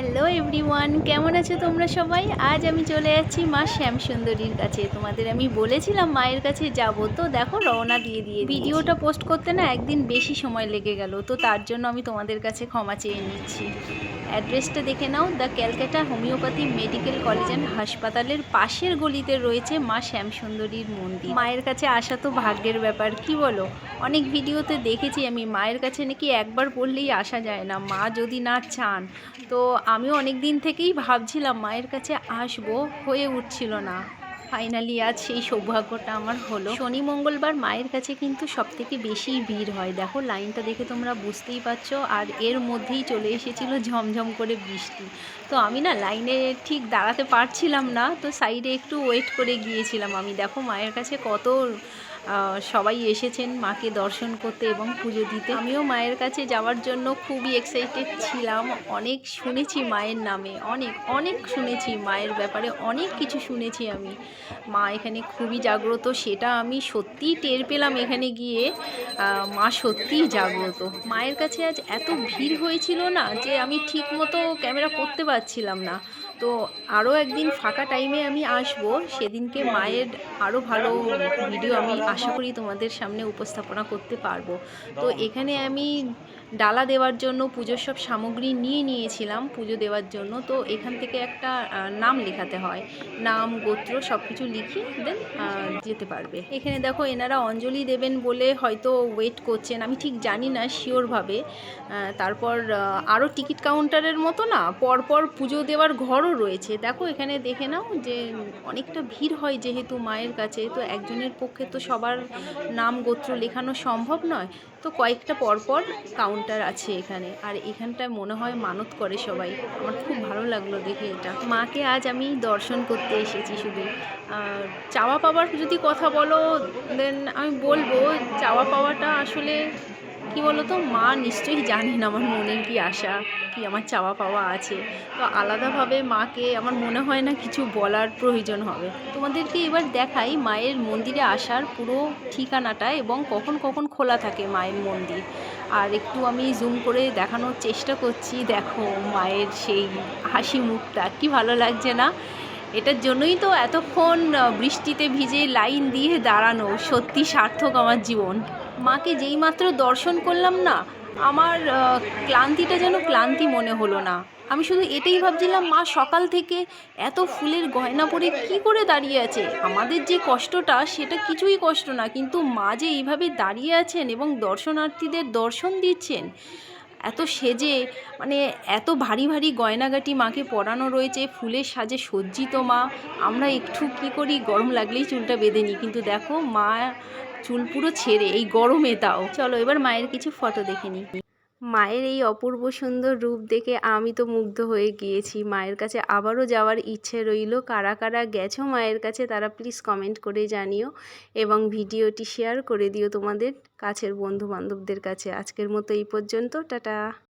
Hello everyone কেমন আছো তোমরা সবাই? আজ আমি চলে যাচ্ছি মা শ্যামসুন্দরীর কাছে। তোমাদের আমি বলেছিলাম মায়ের কাছে যাব, তো দেখো রওনা দিয়ে দিয়ে ভিডিওটা পোস্ট করতে না একদিন বেশি সময় লেগে গেল, তো তার জন্য আমি তোমাদের কাছে ক্ষমা চেয়ে নিচ্ছি। অ্যাড্রেসটা দেখে নাও the Calcutta homeopathy medical college and হাসপাতালের পাশের গলিতে রয়েছে মা শ্যামসুন্দরীর মন্দির। মায়ের কাছে আসা তো ভাগ্যের ব্যাপার, কি বলো? অনেক ভিডিওতে দেখেছি আমি, মায়ের কাছে নাকি একবার বললেই আসা যায় না, মা যদি না চান। তো আমিও অনেক দিন থেকেই ভাবছিলাম মায়ের কাছে আসব, হয়ে উঠছিল না। ফাইনালি আজ সেই সৌভাগ্যটা আমার হলো। শনি মঙ্গলবার মায়ের কাছে কিন্তু সব থেকে বেশি ভিড় হয়। দেখো, লাইনটা দেখে তোমরা বুঝতেই পারছ, আর এর মধ্যেই চলে এসেছিল ঝমঝম করে বৃষ্টি। তো আমি না লাইনে ঠিক দাঁড়াতে পারছিলাম না, তো সাইডে একটু ওয়েট করে গিয়েছিলাম আমি। দেখো, মায়ের কাছে কত সবাই এসেছেন মাকে দর্শন করতে এবং পুজো দিতে। আমিও মায়ের কাছে যাওয়ার জন্য খুবই এক্সাইটেড ছিলাম। অনেক শুনেছি মায়ের নামে, অনেক অনেক শুনেছি মায়ের ব্যাপারে, অনেক কিছু শুনেছি আমি। মা এখানে খুবই জাগ্রত, সেটা আমি সত্যিই টের পেলাম এখানে গিয়ে। মা সত্যিই জাগ্রত। মায়ের কাছে আজ এত ভিড় হয়েছিল না যে আমি ঠিক মতো ক্যামেরা করতে পারছিলাম না। তো আরও একদিন ফাঁকা টাইমে আমি আসব। সেদিনকে মায়ের আরও ভালো ভিডিও আমি আশা করি তোমাদের সামনে উপস্থাপনা করতে পারব। তো এখানে আমি ডালা দেওয়ার জন্য পুজোর সব সামগ্রী নিয়ে নিয়েছিলাম পুজো দেওয়ার জন্য। তো এখান থেকে একটা নাম লেখাতে হয়। নাম, গোত্র সব কিছু লিখে দেন যেতে পারবে। এখানে দেখো এনারা অঞ্জলি দেবেন বলে হয়তো ওয়েট করছেন। আমি ঠিক জানি না শিওরভাবে তারপর আরও টিকিট কাউন্টারের মতো না, পরপর পুজো দেওয়ার ঘরও রয়েছে। দেখো, এখানে দেখে নাও যে অনেকটা ভিড় হয় যেহেতু মায়ের কাছে। তো একজনের পক্ষে তো সবার নাম গোত্র লেখানো সম্ভব নয়। তো কয়েকটা পরপর কাউন্টার আছে এখানে। আর এখানটায় মনে হয় মানত করে সবাই। আমার খুব ভালো লাগল দেখে এটা। মাকে আজ আমি দর্শন করতে এসেছি শুধু। চাওয়া পাওয়ার যদি কথা বলো দেন আমি বলব, চাওয়া পাওয়াটা আসলে কি বলতো? মা নিশ্চয়ই জানেন আমার মনের কি আশা, কি আমার চাওয়া পাওয়া আছে। তো আলাদাভাবে মাকে আমার মনে হয় না কিছু বলার প্রয়োজন হবে। তোমাদেরকে এবার দেখাই মায়ের মন্দিরে আসার পুরো ঠিকানাটা এবং কখন কখন খোলা থাকে মায়ের মন্দির। আর একটু আমি জুম করে দেখানোর চেষ্টা করছি। দেখো মায়ের সেই হাসি মুখটা, কি ভালো লাগছে না? এটার জন্যই তো এতক্ষণ বৃষ্টিতে ভিজে লাইন দিয়ে দাঁড়ানো সত্যি সার্থক আমার জীবন। মাকে যেই মাত্র দর্শন করলাম না, আমার ক্লান্তিটা যেন ক্লান্তি মনে হলো না। আমি শুধু এটাই ভাবছিলাম, মা সকাল থেকে এত ফুলের গয়না পরে কি করে দাঁড়িয়ে আছে? আমাদের যে কষ্টটা, সেটা কিছুই কষ্ট না, কিন্তু মা যে এইভাবে দাঁড়িয়ে আছেন এবং দর্শনার্থীদের দর্শন দিচ্ছেন এত সেজে মানে এত ভারী ভারী গয়নাগাটি মাকে পরানো রয়েছে, ফুলের সাজে সজ্জিত মা। আমরা একটু কি করি? গরম লাগলেই চুলটা বেঁধে নিই। কিন্তু দেখো, মা চুল পুরো ছেড়ে, এই গরমে তাও। চলো এবার মায়ের কিছু ফটো দেখে নিই। মায়ের এই অপূর্ব সুন্দর রূপ দেখে আমি তো মুগ্ধ হয়ে গিয়েছি। মায়ের কাছে আবারও যাওয়ার ইচ্ছে রইল। কারা কারা গেছো মায়ের কাছে তারা প্লিজ কমেন্ট করে জানিও এবং ভিডিওটি শেয়ার করে দিও তোমাদের কাছের বন্ধু বান্ধবদের কাছে। আজকের মতো এই পর্যন্ত। টাটা।